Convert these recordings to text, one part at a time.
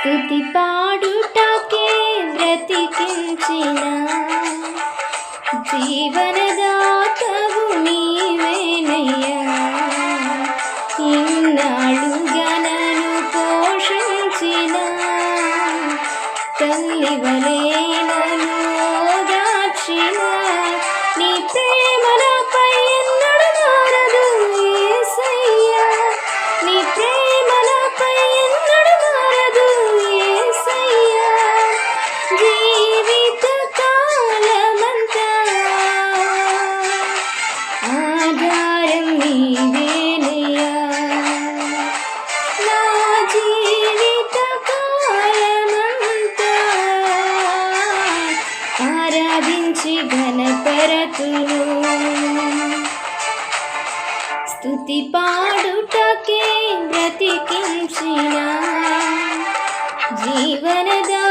స్థుతి పాడుటకే బ్రతికించిన జీవనదాతవు నీవేనయ్యా. ఇన్నాళ్ళు గణను పోషించిన తల్లి వలే ఆధారం నీవేనయ్యా. నా జీవిత కాలమంతా ఆరాధించి ఘనపరతును స్థుతి పాడుటకే బ్రతికించిన. జీవనదా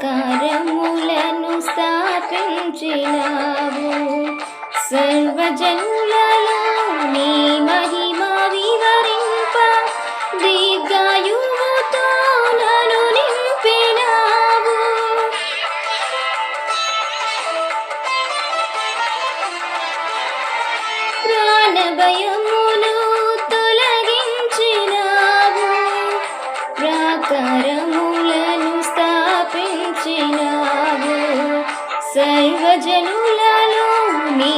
ప్రాకారములను స్థాపించినావు. సర్వజన్ సర్వజనులలో నీ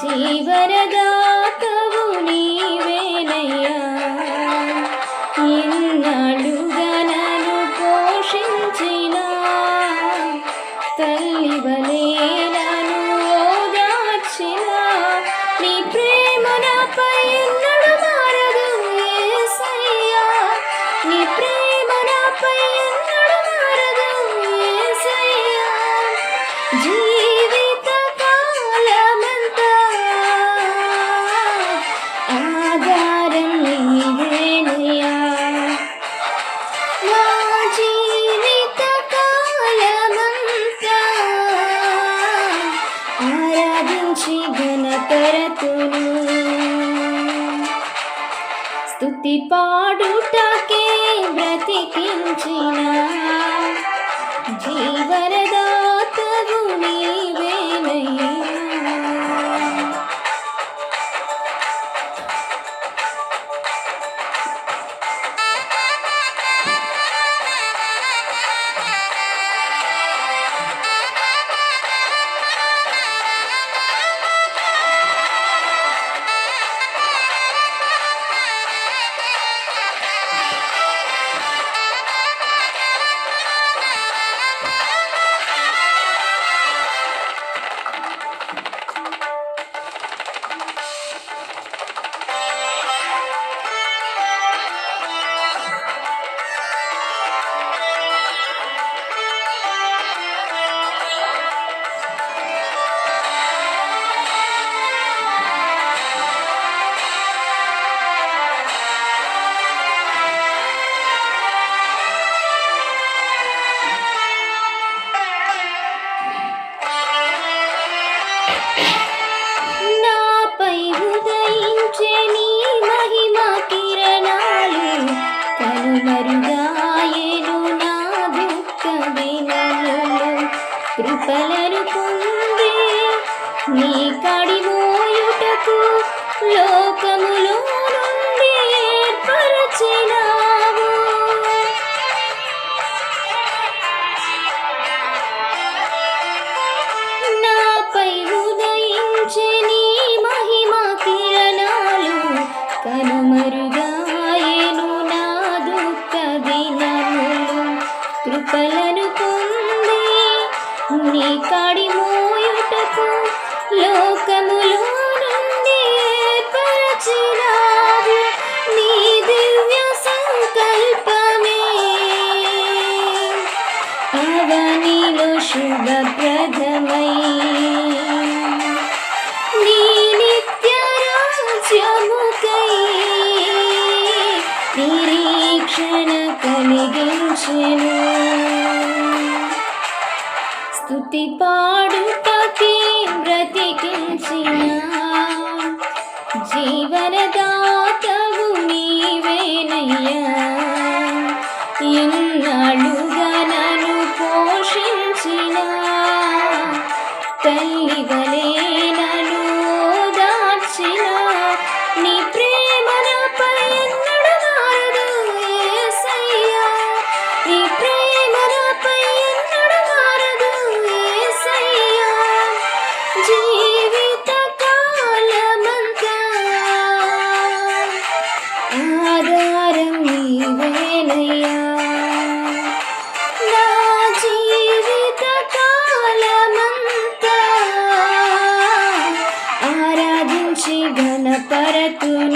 ശിവരദാ పాడుటకే బ్రతికించిన. కృపలను మోయుటకు లోకములో నుండి ఏర్పరచినావు నీ దివ్య సంకల్పమే. అవనిలో శుభప్రదమై. నీ నిత్య రాజ్యముకై నిరీక్షణ కలిగించెను. స్తుతి పాడుటకి బ్రతికించిన జీవనదాతవు నీవేనయ్యా. ఇన్నాళ్ళుగా నన్ను పోషించిన తల్లి వలే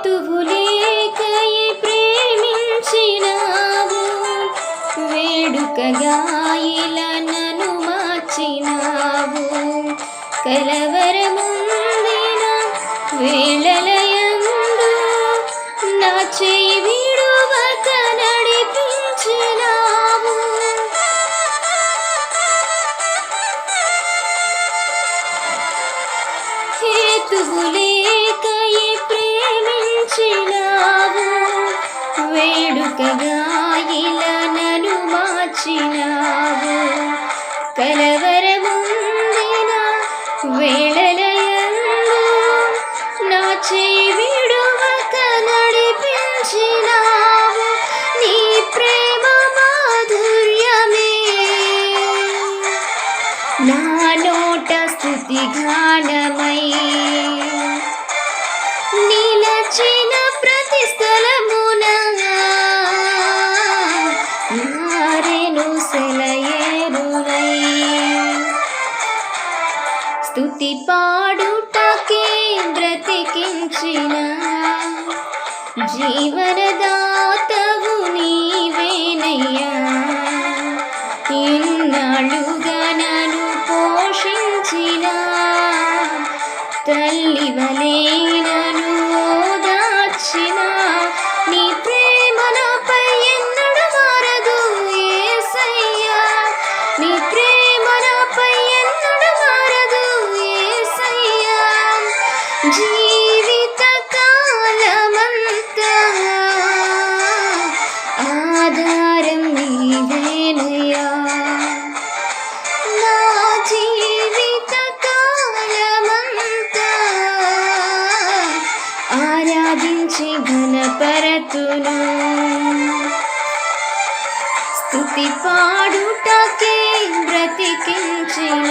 హేతువు లేకయే ప్రేమించినావు. వేడుకగా ఇలా నన్ను మార్చినావు. కలవరముందిన వేళలయందు నా చేయి చక్కగా ఇలా నను మార్చినావు. కలవరముందిన వేళలయందు నా చేయి నడిపించినావు. నీ ప్రేమ మాధుర్యమే. నా నోట స్థుతి గానమై పాడుటకే బ్రతికించిన జీవనదాతవు నీవేనయ్యా. ఇన్నాళ్ళుగా నన్ను పోషించిన తల్లి వలే పూజించి ఘనపరతును స్థుతి పాడుటకే బ్రతికించిన